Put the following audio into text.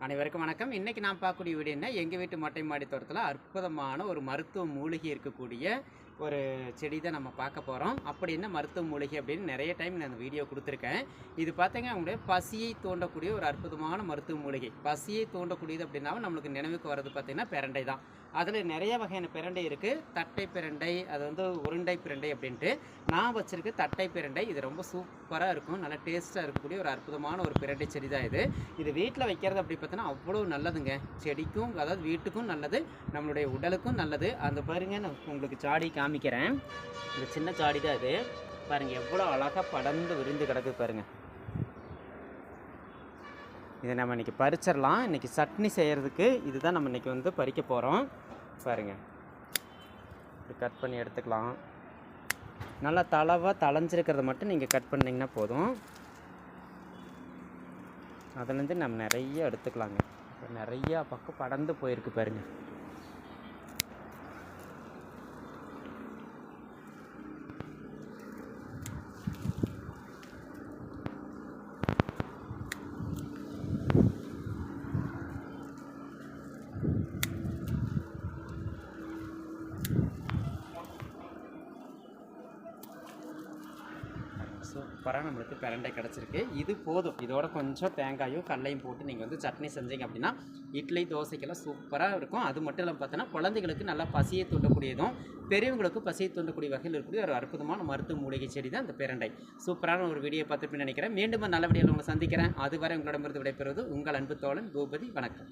அனைவருக்கும் வணக்கம். இன்றைக்கி நான் பார்க்கக்கூடிய வீடு என்ன? எங்கள் வீட்டு மொட்டை மாடி தோட்டத்தில் அற்புதமான ஒரு மருத்துவ மூலிகை இருக்கக்கூடிய ஒரு செடி தான் நம்ம பார்க்க போகிறோம் அப்படி என்ன மருத்துவ மூலிகை அப்படின்னு நிறைய டைம் நான் அந்த வீடியோ கொடுத்துருக்கேன். இது பார்த்தீங்க அவங்களுடைய பசியை தோண்டக்கூடிய ஒரு அற்புதமான மருத்துவ மூலிகை. பசியை தோண்டக்கூடியது அப்படின்னாவும் நம்மளுக்கு நினைவுக்கு வர்றது பார்த்திங்கன்னா பிரண்டை தான். அதில் நிறைய வகையான பிரண்டை இருக்குது தட்டை பிரண்டை அது வந்து உருண்டை பிரண்டை அப்படின்ட்டு. நான் வச்சுருக்க தட்டை பிரண்டை இது ரொம்ப சூப்பராக இருக்கும். நல்லா டேஸ்ட்டாக இருக்கக்கூடிய ஒரு அற்புதமான ஒரு பிரண்டை செடி தான் இது. இது வீட்டில் வைக்கிறது அப்படி பார்த்தோன்னா அவ்வளோ நல்லதுங்க. செடிக்கும் அதாவது வீட்டுக்கும் நல்லது நம்மளுடைய உடலுக்கும் நல்லது. அந்த பாருங்க நான் உங்களுக்கு சாடி காமிக்கிறேன். இந்த சின்ன சாடி தான் இது. பாருங்கள் எவ்வளோ அழகாக படர்ந்து விரிந்து கிடக்கு பாருங்கள் இதை நம்ம இன்றைக்கி பறிச்சிடலாம். இன்றைக்கி சட்னி செய்கிறதுக்கு இதுதான் நம்ம இன்றைக்கி வந்து பறிக்க போகிறோம் பாருங்கள் இப்படி கட் பண்ணி எடுத்துக்கலாம். நல்லா தளவாக தளைஞ்சிருக்கிறத மட்டும் நீங்கள் கட் பண்ணிங்கன்னா போதும். அதுலேருந்து நம்ம நிறைய எடுத்துக்கலாங்க. இப்போ நிறையா பக்கம் படர்ந்து போயிருக்கு பாருங்கள் சூப்பராக நம்மளுக்கு பிரண்டை கிடச்சிருக்கு. இது போதும். இதோட கொஞ்சம் தேங்காயும் கடலையும் போட்டு நீங்கள் வந்து சட்னி செஞ்சீங்க அப்படின்னா இட்லி தோசைக்கெல்லாம் சூப்பராக இருக்கும். அது மட்டும் இல்லாமல் பார்த்தோன்னா குழந்தைகளுக்கு நல்லா பசியை தூண்டக்கூடியதும் பெரியவங்களுக்கு பசியை தூண்டக்கூடிய வகையில் இருக்கக்கூடிய ஒரு அற்புதமான மருத்துவ மூலிகை செடி தான் இந்த பிரண்டை. சூப்பரான ஒரு வீடியோ பார்த்துட்டு நினைக்கிறேன். மீண்டும் நல்ல வீடியோவில் உங்களை சந்திக்கிறேன். அதுவரை உங்களிடமிருந்து விடைபெறுவது உங்கள் அன்பு தோழன் பூபதி. வணக்கம்.